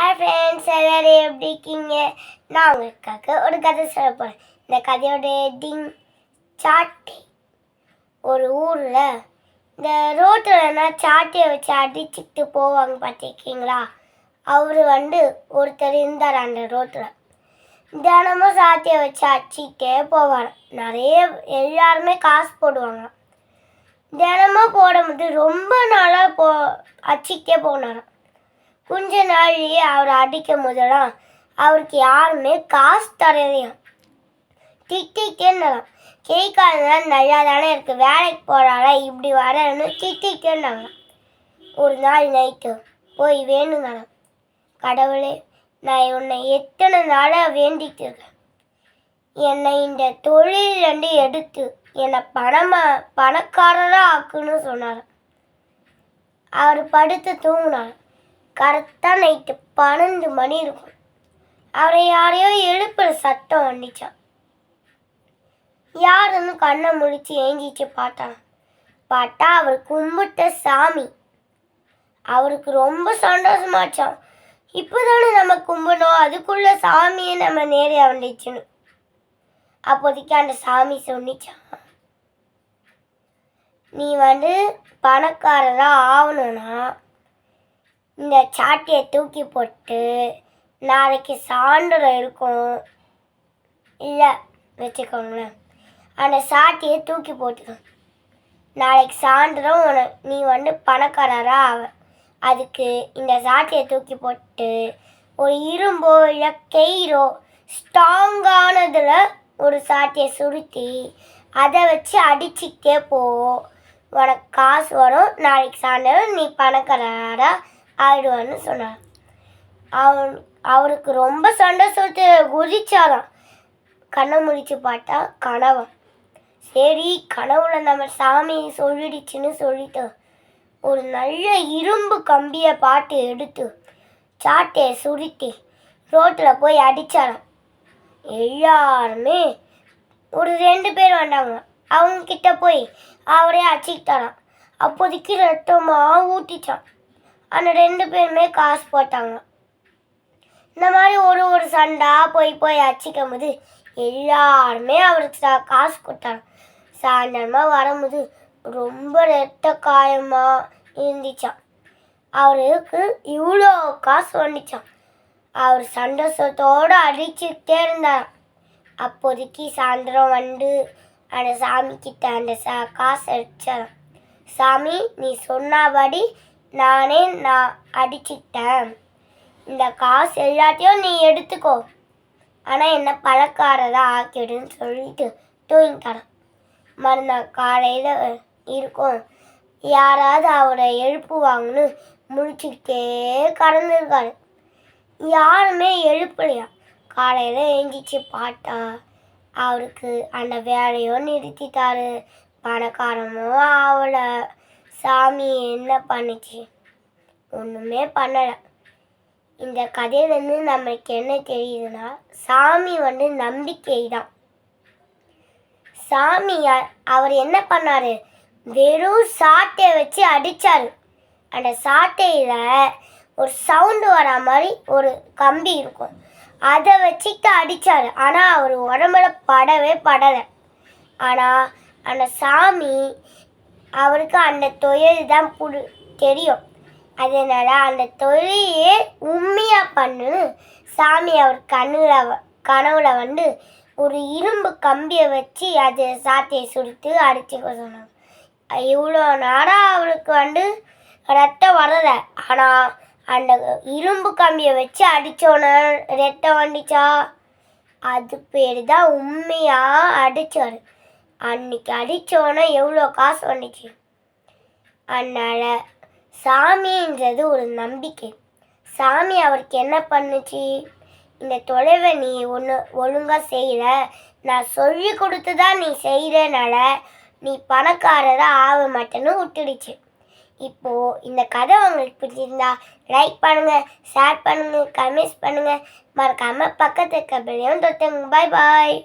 Hi friends எல்லாரும் எப்படி இருக்கீங்க? நான் உங்களுக்காக ஒரு கதை சொல்ல போகிறேன் இந்த கதையோட ஹெட்டிங் சாட்டி. ஒரு ஊரில் இந்த ரோட்டில்னா சாட்டியை வச்சு அடிச்சுட்டு போவாங்க பார்த்துருக்கீங்களா? அவர் வந்து ஒருத்தர் இருந்தார் அந்த ரோட்டில் தினமும் சாட்டியை வச்சு அடிச்சுக்கிட்டே போவார். நிறைய எல்லாருமே காசு போடுவாங்க. தினமும் போடும்போது ரொம்ப நாளாக போ அடிச்சுக்கிட்டே போனாராம் கொஞ்ச நாள்லேயே அவர் அடிக்க முதலாம் அவருக்கு யாருமே காசு தரலையாம் திட்டிக்கிட்டேன்னாலாம் கேட்காததான் நல்லா தானே இருக்கு வேலைக்கு போகிறாளா இப்படி வரன்னு திட்டிக்கிட்டேன்னாங்க ஒரு நாள் நைட்டு போய் வேணுங்களாம் கடவுளே நான் உன்னை எத்தனை நாளாக வேண்டிட்டு இருக்கேன். என்னை இந்த தொழிலேருந்து எடுத்து என்னை பணமாக பணக்காரராக ஆக்குன்னு சொன்னார் அவர் படுத்து தூங்கினார் கரெக்டாக நைட்டு பன்னெண்டு மணி இருக்கும். அவரை யாரையோ எழுப்புற சத்தம் வந்துச்சான் யாருன்னு கண்ணை முழிச்சு ஏஞ்சிச்சு பார்த்தான் பார்த்தா அவர் கும்பிட்ட சாமி. அவருக்கு ரொம்ப சந்தோஷமாச்சான் இப்போதானே நம்ம கும்பிடணும் அதுக்குள்ள சாமியை நம்ம நேரே வந்துச்சுன்னு அப்போதைக்கு அந்த சாமி சொன்னிச்சான் நீ வந்து பணக்காரராக ஆகணும்னா இந்த சாட்டியை தூக்கி போட்டு நாளைக்கு சான்றிதழ் இருக்கும் இல்லை வச்சுக்கோங்களேன். அந்த சாட்டியை தூக்கி போட்டுக்கணும் நாளைக்கு சாயந்தரம் உனக்கு நீ வந்து பணக்காரராக ஆவ. அதுக்கு இந்த சாட்டியை தூக்கி போட்டு ஒரு இரும்போ இல்லை கெயிரோ ஸ்ட்ராங்கானதில் ஒரு சாட்டியை சுருத்தி அதை வச்சு அடிச்சுக்கிட்டே போ. உனக்கு காசு வரும். நாளைக்கு சாயந்தரம் நீ பணக்காரராக ஆயிடுவான்னு சொன்னார். அவன் அவருக்கு ரொம்ப சந்தோஷத்தை குதிச்சாராம். கண்ணை முடிச்சு பார்த்தா கனவன் சரி கனவுல நம்ம சாமி சொல்லிடுச்சுன்னு சொல்லிட்டு ஒரு நல்ல இரும்பு கம்பியை பாட்டு எடுத்து சாட்டையை சுருட்டி ரோட்டில் போய் அடித்தாராம் எல்லாருமே ஒரு ரெண்டு பேர் வந்தாங்க. அவங்க கிட்ட போய் அவரே அடிச்சுக்கிட்டாராம். அப்போதைக்கு ரத்தமாக ஊட்டிச்சான் ஆனால் ரெண்டு பேருமே காசு போட்டாங்க. இந்த மாதிரி ஒரு ஒரு சண்டா போய் போய் அடிச்சிக்கும் போது எல்லாருமே அவருக்கு காசு கொடுத்தாங்க. சாயந்தரமாக வரும்போது ரொம்ப ரத்த காயமாக இருந்துச்சான் அவருக்கு இவ்வளோ காசு வந்துச்சான் அவர் சந்தோஷத்தோடு அடிச்சுக்கிட்டே இருந்தார் அப்போதைக்கு சாயந்தரம் வந்து அந்த சாமி கிட்ட அந்த சா காசு அடிச்சாராம். சாமி நீ சொன்னபடி நானே நான் அடிச்சிட்டேன். இந்த காசு எல்லாத்தையும் நீ எடுத்துக்கோ. ஆனால் என்ன பழக்காரதாக ஆக்கிடுன்னு சொல்லிட்டு தூங்கிட்டான். மறுநாள் காலையில் இருக்கும். யாராவது அவரை எழுப்புவாங்கன்னு முடிச்சுக்கிட்டே கடந்திருக்காரு. யாருமே எழுப்பலையா? காலையில் எழுந்திரிச்சு பார்த்தா அவருக்கு அந்த வேலையும் நிறுத்திட்டாரு. பணக்காரமும் அவளை சாமி என்ன பண்ணுச்சு? ஒன்றுமே பண்ணலை. இந்த கதையிலேருந்து நம்மளுக்கு என்ன தெரியுதுன்னா சாமி வந்து நம்பிக்கை தான் சாமியார் அவர் என்ன பண்ணாரு? வெறும் சாட்டை வச்சு அடித்தார் அந்த சாட்டையில் ஒரு சவுண்டு வர மாதிரி ஒரு கம்பி இருக்கும். அதை வச்சுட்டு அடித்தார் ஆனால் அவர் உடம்புல படவே படலை. ஆனால் அந்த சாமி அவருக்கு அந்த தொழில் தான் புடு தெரியும். அதனால அந்த தொழிலையே உண்மையாக பண்ணு சாமி அவர் கண்ணில் கனவுல வந்து ஒரு இரும்பு கம்பியை வச்சு அது சாத்தியை சுருட்டு அடிச்சுக்க சொன்னாங்க இவ்வளோ நேரம் அவருக்கு வந்து ரத்தம் வரலை. ஆனால் அந்த இரும்பு கம்பியை வச்சு அடித்தோன்னே ரத்தம் வந்துச்சா? அது பேர் தான் உண்மையாக அடித்தார் அன்னைக்கு அடித்தோன்னே எவ்வளோ காசு வந்துச்சு அதனால் சாமின்றது ஒரு நம்பிக்கை. சாமி அவருக்கு என்ன பண்ணுச்சு? இந்த தொலைவை நீ ஒன்று ஒழுங்காக செய்யல நான் சொல்லி கொடுத்து தான் நீ செய்கிறனால நீ பணக்காரராக ஆக மாட்டேன்னு விட்டுடுச்சு. இப்போது இந்த கதை உங்களுக்கு பிடிச்சிருந்தா லைக் பண்ணுங்கள் ஷேர் பண்ணுங்கள் கமெண்ட்ஸ் பண்ணுங்கள் மறக்காமல் பக்கத்து இருக்க பிள்ளையும் தொட்டுங்க. பாய் பாய்